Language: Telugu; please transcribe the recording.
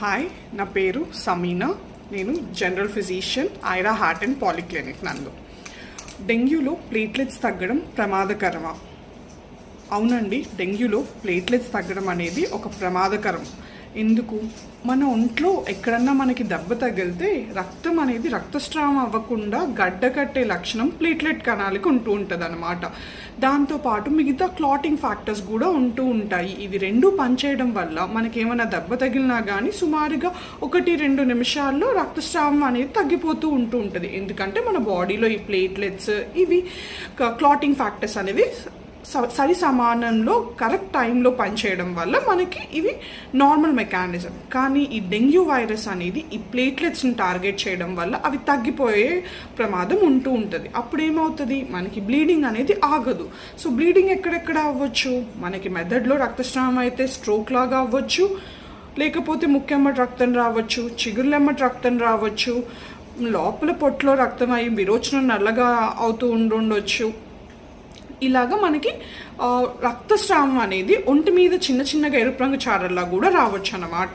హాయ్ నా పేరు సమీనా నేను general physician Aira heart and polyclinic నందు. డెంగ్యూలో ప్లేట్లెట్స్ తగ్గడం ప్రమాదకరమా? అవునండి డెంగ్యూలో ప్లేట్లెట్స్ తగ్గడం అనేది ఒక ప్రమాదకరం. ఎందుకు? మన ఒంట్లో ఎక్కడన్నా మనకి దెబ్బ తగిలితే రక్తం అనేది రక్తస్రావం అవ్వకుండా గడ్డ కట్టే లక్షణం ప్లేట్లెట్ కణాలకి ఉంటూ ఉంటుంది అనమాట దాంతోపాటు మిగతా క్లాటింగ్ ఫ్యాక్టర్స్ కూడా ఉంటూ ఉంటాయి. ఇవి రెండు పనిచేయడం వల్ల మనకేమైనా దెబ్బ తగిలినా కానీ సుమారుగా ఒకటి రెండు నిమిషాల్లో రక్తస్రావం అనేది తగ్గిపోతూ ఉంటూ ఉంటుంది. ఎందుకంటే మన బాడీలో ఈ ప్లేట్లెట్స్ ఇవి క్లాటింగ్ ఫ్యాక్టర్స్ అనేవి సరి సమానంలో కరెక్ట్ టైంలో పనిచేయడం వల్ల మనకి ఇవి నార్మల్ మెకానిజం. కానీ ఈ డెంగ్యూ వైరస్ అనేది ఈ ప్లేట్లెట్స్ని టార్గెట్ చేయడం వల్ల అవి తగ్గిపోయే ప్రమాదం ఉంటూ ఉంటుంది. అప్పుడు ఏమవుతుంది మనకి బ్లీడింగ్ అనేది ఆగదు. సో బ్లీడింగ్ ఎక్కడెక్కడ అవ్వచ్చు? మనకి మెదడులో రక్తస్రావం అయితే స్ట్రోక్ లాగా అవ్వచ్చు. లేకపోతే ముక్కెమ్మటి రక్తం రావచ్చు చిగురులెమ్మటి రక్తం రావచ్చు లోపల పొట్టులో రక్తం అయి విరోచనం నల్లగా అవుతూ ఉండుండొచ్చు. ఇలాగా మనకి రక్తస్రావం అనేది ఒంటి మీద చిన్న చిన్నగా ఎరుపు రంగు చారల్లా కూడా రావచ్చు అన్నమాట